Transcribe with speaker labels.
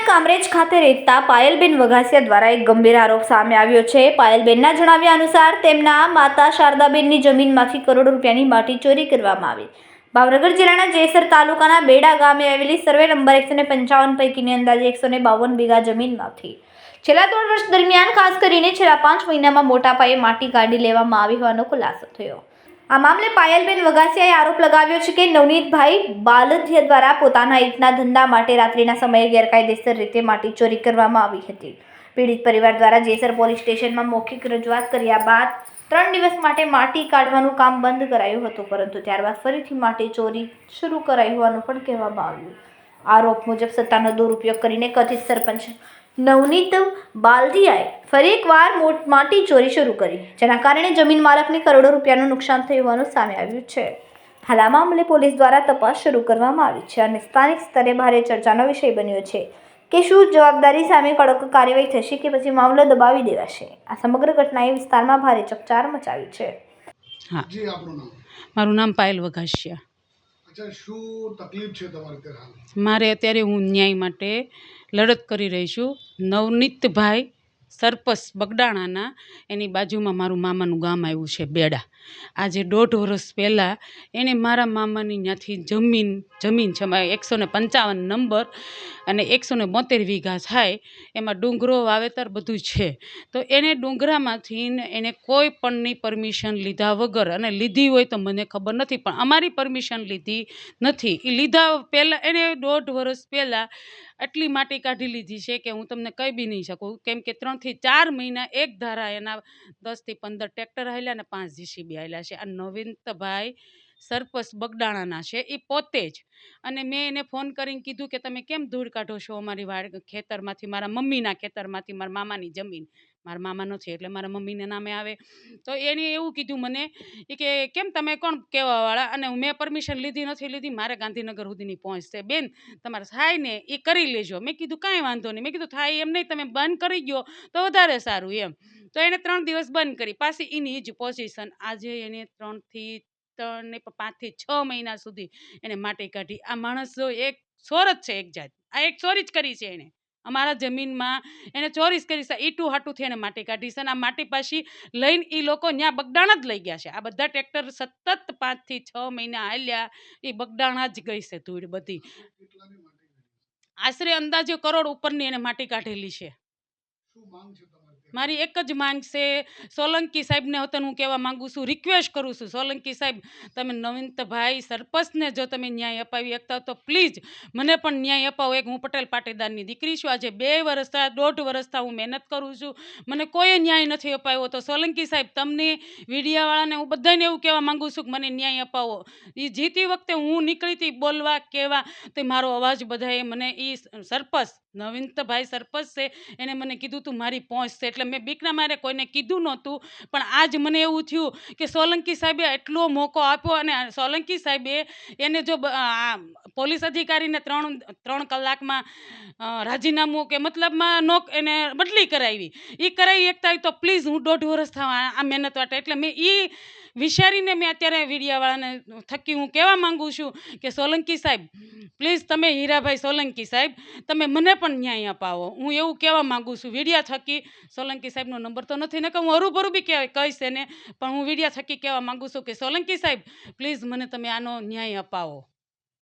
Speaker 1: કામરેજ ખાતે રહેતા પાયલબેન વઘાસિયા દ્વારા એક ગંભીર આરોપ સામે આવ્યો છે. પાયલબેનના જણાવ્યા અનુસાર તેમના માતા શારદાબેનની જમીનમાંથી કરોડો રૂપિયાની માટી ચોરી કરવામાં આવી. ભાવનગર જિલ્લાના જેસર તાલુકાના બેડા ગામે આવેલી સર્વે નંબર એકસો ને પંચાવન પૈકીની અંદાજે એકસો ને બાવન વીઘા જમીનમાંથી. છેલ્લા ત્રણ વર્ષ દરમિયાન ખાસ કરીને છેલ્લા પાંચ મહિનામાં મોટા પાયે માટી કાઢી લેવામાં આવી હોવાનો ખુલાસો થયો. આ મામલે પાયલબેન વગાસિયાએ આરોપ લગાવ્યો છે કે નવનીતભાઈ બાલધ્ય દ્વારા પોતાના ઈટના ધંધા માટે રાત્રિના સમયે ગેરકાયદેસર રીતે માટી ચોરી કરવામાં આવી હતી. પીડિત પરિવાર દ્વારા જેસર પોલીસ સ્ટેશનમાં મૌખિક રજૂઆત કર્યા બાદ ત્રણ દિવસ માટે માટી કાઢવાનું કામ બંધ કરાયું હતું, પરંતુ ત્યારબાદ ફરીથી માટી ચોરી શરૂ કરાઈ હોવાનું પણ કહેવામાં આવ્યું. આરોપ મુજબ સત્તાનો દુરુપયોગ કરીને કથિત સરપંચ નવનીત બાલદિયાએ ફરી એકવાર મોટ માટી ચોરી શરૂ કરી જેના કારણે જમીન માલકને કરોડો રૂપિયાનું નુકસાન થયું હોવાનું સામે આવ્યું છે. હાલ આ મામલે પોલીસ દ્વારા તપાસ શરૂ કરવામાં આવી છે અને સ્થાનિક સ્તરે ભારે ચર્ચાનો વિષય બન્યો છે કે શું જવાબદારી સામે કડક કાર્યવાહી થશે કે પછી મામલો દબાવી દેવાશે. આ સમગ્ર ઘટનાએ વિસ્તારમાં ભારે ચકચાર મચાવી છે.
Speaker 2: હા.
Speaker 3: જી આપનું
Speaker 2: મારું નામ પાયલ વઘાસિયા. મારે અત્યારે હું ન્યાય માટે લડત કરી રહી છું. નવનીતભાઈ સરપસ બગડાણાના એની બાજુમાં મારું મામાનું ગામ આવ્યું છે, બેડા. આજે દોઢ વર્ષ પહેલાં એણે મારા મામાની ત્યાંથી જમીન જમીન છે એકસો ને પંચાવન નંબર અને એકસો ને બોતેર વીઘા થાય, એમાં ડુંગરો, વાવેતર બધું છે. તો એને ડુંગરામાંથી એને કોઈ પણની પરમિશન લીધા વગર અને લીધી હોય તો મને ખબર નથી, પણ અમારી પરમિશન લીધી નથી. એ લીધા પહેલાં, એને દોઢ વર્ષ પહેલાં આટલી માટી કાઢી લીધી છે કે હું તમને કહી બી નહીં શકું. કેમ કે ત્રણથી ચાર મહિના એક ધારા એના દસથી પંદર ટ્રેક્ટર હાલ્યા અને પાંચ જીસીબી હાલ્યા છે. આ નવીનતભાઈ સરપસ બગડાણાના છે. એ પોતે જ. અને મેં એને ફોન કરીને કીધું કે તમે કેમ ધૂળ કાઢો છો અમારી વાડ ખેતરમાંથી, મારા મમ્મીના ખેતરમાંથી, મારા મામાની જમીન? મારા મામાનો છે એટલે મારા મમ્મીના નામે આવે. તો એણે એવું કીધું મને એ કે, કેમ તમે કોણ કહેવાવાળા અને મેં પરમિશન લીધી નથી લીધી. મારે ગાંધીનગર સુધીની પહોંચ છે. બેન, તમારે થાય ને એ કરી લેજો. મેં કીધું, કાંઈ વાંધો નહીં. મેં કીધું, થાય એમ નહીં, તમે બંધ કરી ગયો તો વધારે સારું એમ. તો એણે ત્રણ દિવસ બંધ કરી. પાછી એની જ પોઝિશન આજે એને ત્રણથી ત્રણ ને પાંચથી છ મહિના સુધી એને માટી કાઢી. આ માણસ એક સોર જ છે એક જાત આ એક ચોરી જ કરી છે એણે. અમારા જમીનમાં એને ચોરીસ કરી છે ઈટું હાટુંથી એને માટી કાઢી છે અને આ માટી પાછી લઈને એ લોકો ત્યાં બગડાણા જ લઈ ગયા છે. આ બધા ટ્રેક્ટર સતત પાંચથી છ મહિના હાલ્યા એ બગડાણા જ ગઈ છે ધૂળ બધી? આશરે અંદાજે કરોડ ઉપરની એને માટી કાઢેલી છે. મારી એક જ માંગ છે. સોલંકી સાહેબને હોતન હું કહેવા માંગુ છું રિક્વેસ્ટ કરું છું. સોલંકી સાહેબ, તમે નવીનતભાઈ સરપંચને જો તમે ન્યાય અપાવી શકતા તો પ્લીઝ મને પણ ન્યાય અપાવો. એક હું પટેલ પાટીદારની દીકરી છું. આજે બે વર્ષ દોઢ વર્ષ હું મહેનત કરું છું. મને કોઈ ન્યાય નથી અપાવ્યો તો સોલંકી સાહેબ, તમને મીડિયાવાળાને હું બધાને એવું કહેવા માંગુ છું કે મને ન્યાય અપાવો. એ જીતી વખતે હું નીકળી હતી બોલવા, કહેવા, તો મારો અવાજ બધાએ મને એ સરપંચ નવીનભાઈ સરપંચ છે એણે મને કીધું તું મારી પહોંચ છે. એટલે મેં બીકના મારે કોઈને કીધું નહોતું, પણ આજ મને એવું થયું કે સોલંકી સાહેબે એટલો મોકો આપ્યો અને સોલંકી સાહેબે એને જો પોલીસ અધિકારીને ત્રણ ત્રણ કલાકમાં રાજીનામું કે મતલબમાં નોક એને બદલી કરાવી. એ કરાવી એકતા તો પ્લીઝ હું દોઢ વર્ષ થવા આ- મહેનત વાટે એટલે મેં એ વિચારીને મેં અત્યારે વીડિયાવાળાને થકી હું કહેવા માંગુ છું કે સોલંકી સાહેબ, પ્લીઝ તમે હીરાભાઈ સોલંકી સાહેબ, તમે મને પણ ન્યાય અપાવો. હું એવું કહેવા માગું છું, વીડિયા થકી, સોલંકી સાહેબનો નંબર તો નથી ને કે હું હરુભરું બી કહેવાય, કહીશ એને, પણ હું વીડિયા થકી કહેવા માંગુ છું કે સોલંકી સાહેબ, પ્લીઝ મને તમે આનો ન્યાય અપાવો.